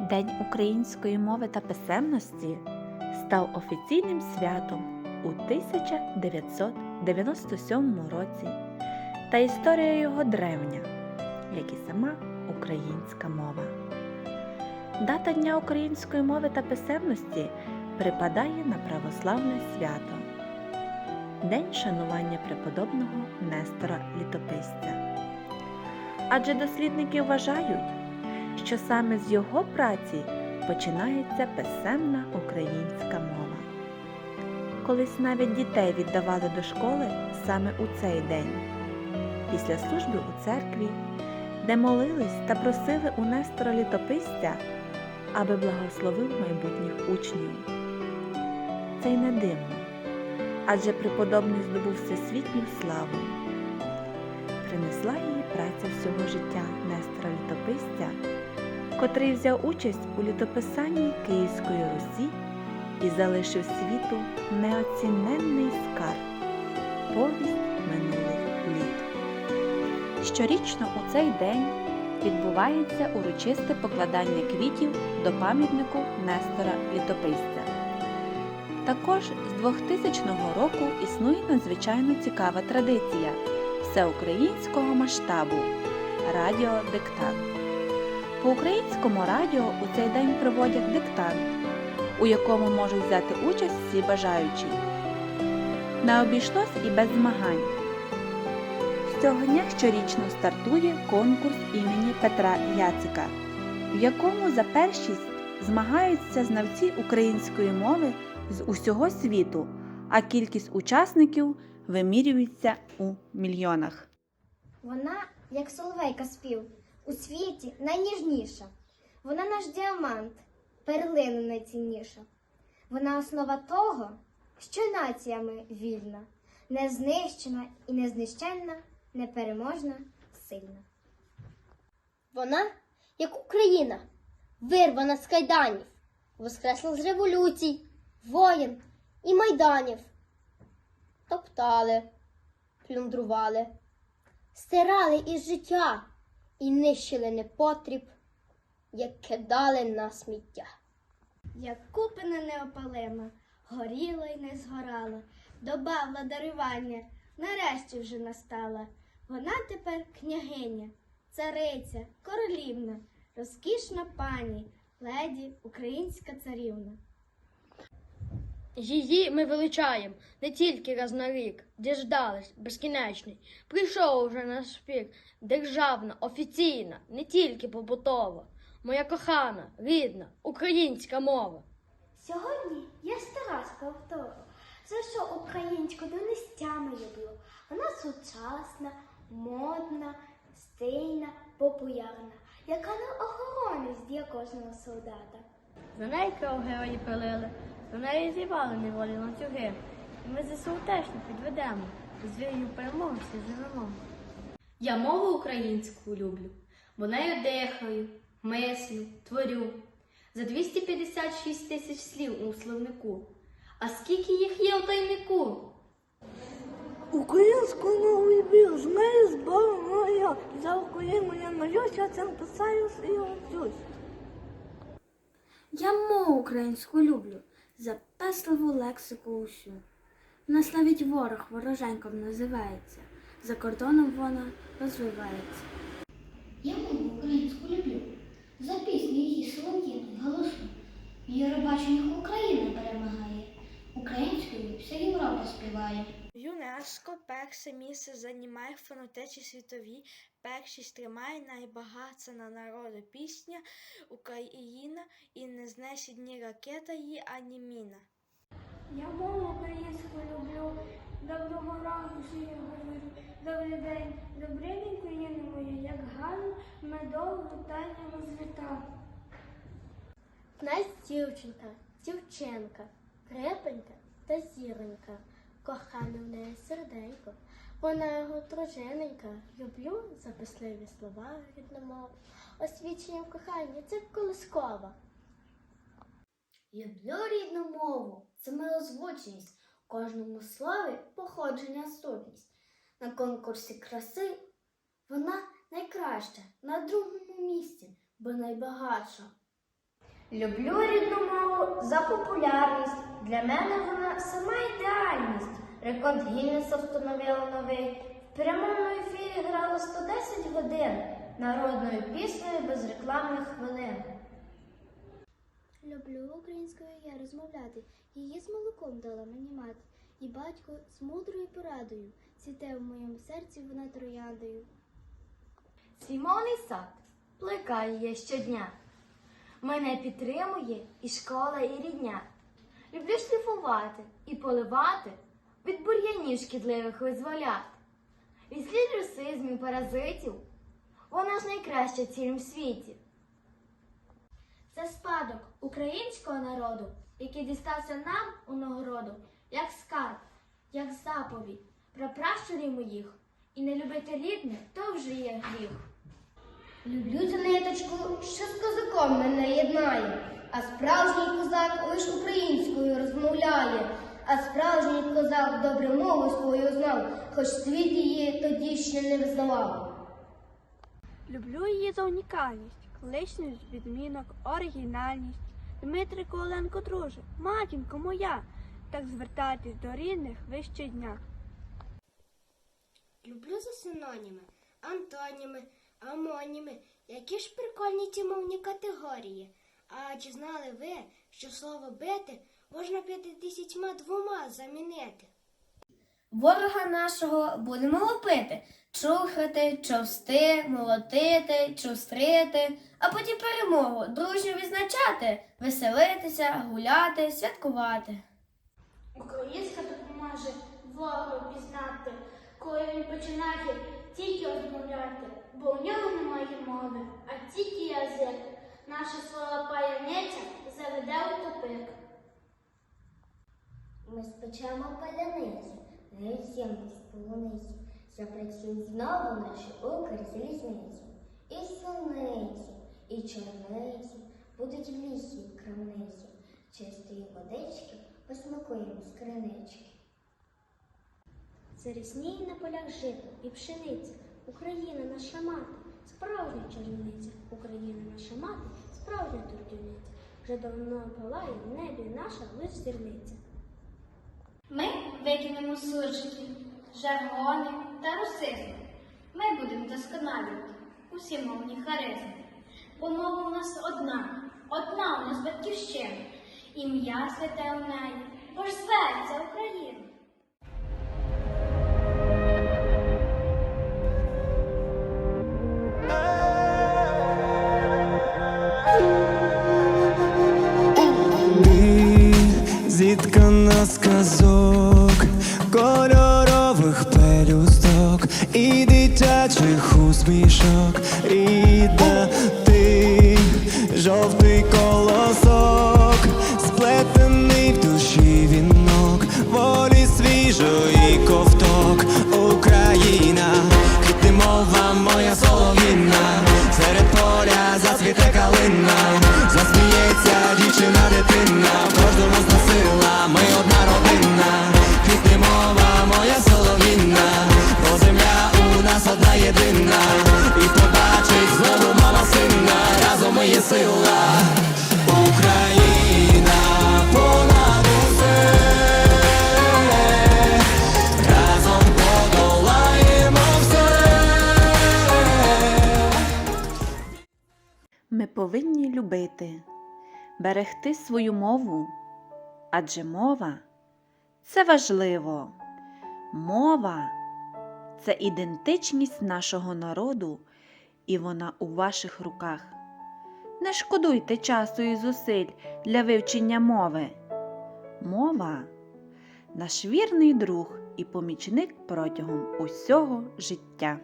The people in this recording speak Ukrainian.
День української мови та писемності став офіційним святом у 1997 році, та історія його древня, як і сама українська мова. Дата Дня української мови та писемності припадає на православне свято День шанування преподобного Нестора Літописця. Адже дослідники вважають, що саме з його праці починається писемна українська мова. Колись навіть дітей віддавали до школи саме у цей день, після служби у церкві, де молились та просили у Нестора Літописця, аби благословив майбутніх учнів. Це й не дивно, адже преподобний здобув всесвітню славу. Принесла її праця всього життя Нестора Літописця, котрий взяв участь у літописанні Київської Русі і залишив світу неоціненний скарб повість минулих літ. Щорічно у цей день відбувається урочисте покладання квітів до пам'ятнику Нестора Літописця. Також з 2000 року існує надзвичайно цікава традиція всеукраїнського масштабу радіодиктант. По українському радіо у цей день проводять диктант, у якому можуть взяти участь всі бажаючі. Не обійшлось і без змагань. З цього дня щорічно стартує конкурс імені Петра Яцика, в якому за першість змагаються знавці української мови з усього світу, а кількість учасників вимірюється у мільйонах. Вона, як соловейка спів, у світі найніжніша. Вона наш діамант, перлина найцінніша. Вона основа того, що націями вільна, незнищена і незнищенна, непереможна, сильна. Вона, як Україна, вирвана з кайданів, воскресла з революцій, воєн і майданів. Топтали, плюндрували, стирали із життя і нищили непотріб, як кидали на сміття. Як купина неопалима, горіла й не згорала, доба владарювання нарешті вже настала. Вона тепер княгиня, цариця, королівна, розкішна пані, леді, українська царівна. Її ми величаєм не тільки раз на рік, діждались безкінечний. Прийшов уже наш вік, державна, офіційна, не тільки побутова. Моя кохана, рідна, українська мова. Сьогодні я раз повторю, за що українську донестями люблю. Вона сучасна, модна, стильна, популярна, яка не охоронить для кожного солдата. За неї кров герої пилили, за неї зібрали неволі ланцюги. І ми ЗСУ теж не підведемо, з вірою перемоги всі живемо. Я мову українську люблю, бо нею дихаю, мислю, творю. За 256 тисяч слів у словнику. А скільки їх є у тайнику? Українську мову люблю, з нею зборна я. За Україну я молюсь, я цим писаюсь і учусь. Я мову українську люблю, запесливу лексику усю. В нас навіть ворог вороженьком називається, за кордоном вона розвивається. Я мову українську люблю. За пісню її солов'їною голосу. В Євробаченнях Україна перемагає. Українською вся Європа співає. ЮНЕСКО перше місце займає в фонотеці світовій, першість тримає найбагатша на народи пісня Україна і не знесе ні ракета її, ані міна. Я мову українську люблю, доброго ранку всі я говорю. Добрий день, добрий день, країна моя, як гарно, медово вітання вас вітав. В нас дівчинка, дівчинка, крепенька та зіронька. Кохане в неї серденько, вона його дружиненька. Люблю записливі слова рідна мова. Освічення в коханні це колискова. Люблю рідну мову, це милозвучність. В кожному слові походження сутність. На конкурсі краси вона найкраща, на другому місці, бо найбагатша. Люблю рідну мову за популярність. Для мене вона сама ідеальність. Рекорд Гіннеса встановила новий. В прямому ефірі грало 110 годин народною піснею без рекламних хвилин. Люблю українською я розмовляти. Її з молоком дала мені мати. І батько з мудрою порадою. Цвіте в моєму серці вона трояндою. Свій мовний сад плекаю я щодня. Мене підтримує і школа, і рідня. Люблю шліфувати і поливати, від бур'янів шкідливих визволяти. Від слід русизмів, паразитів. Вона ж найкраща в цілім світі. Це спадок українського народу, який дістався нам у нагороду, як скарб, як заповідь про пращурів моїх. І не любити рідне то вже є гріх. Люблю цю ниточку, що з козаком мене єднає, а справжній козак лиш українською розмовляє, а справжній козак добре мову свою знав, хоч світ її тоді ще не визнавав. Люблю її за унікальність, кличність, відмінок, оригінальність. Дмитрику Оленко, друже, матінко моя, так звертайтесь до рідних ви щодня. Люблю за синоніми, антоніми, амоніми. Які ж прикольні ті мовні категорії. А чи знали ви, що слово бити можна п'ятидесятьма двома замінити? Ворога нашого будемо лопити, чухати, човсти, молотити, чустрити, а потім перемогу дружньо відзначати, веселитися, гуляти, святкувати. Українська допоможе ворогу пізнати, коли він починає тільки розмовляти, бо у нього немає мови, а тільки язик. Наша слова паяниця заведе у тупик. Ми спечемо паляниці, не всім з полуниці. Запрацюють знову наші укрзалізниці. І суниці, і чорниці будуть в лісі крамниці. Чистої водички посмакуємо з кринички. Зарісніє на полях жито і пшениця. Україна наша мати, справжня чарівниця. Україна наша мати, справжня турківниця. Вже давно палає в небі наша лиш зірниця. Ми викинемо суржики, жаргони та русизми. Ми будемо досконалювати усі мовні харизми. Бо мова у нас одна, одна у нас батьківщина. Ім'я святе у неї, бо ж зветься Україна. Зіткана з казок, кольорових пелюсток і дитячих усмішок, повинні любити, берегти свою мову, адже мова це важливо. Мова це ідентичність нашого народу, і вона у ваших руках. Не шкодуйте часу і зусиль для вивчення мови. Мова наш вірний друг і помічник протягом усього життя.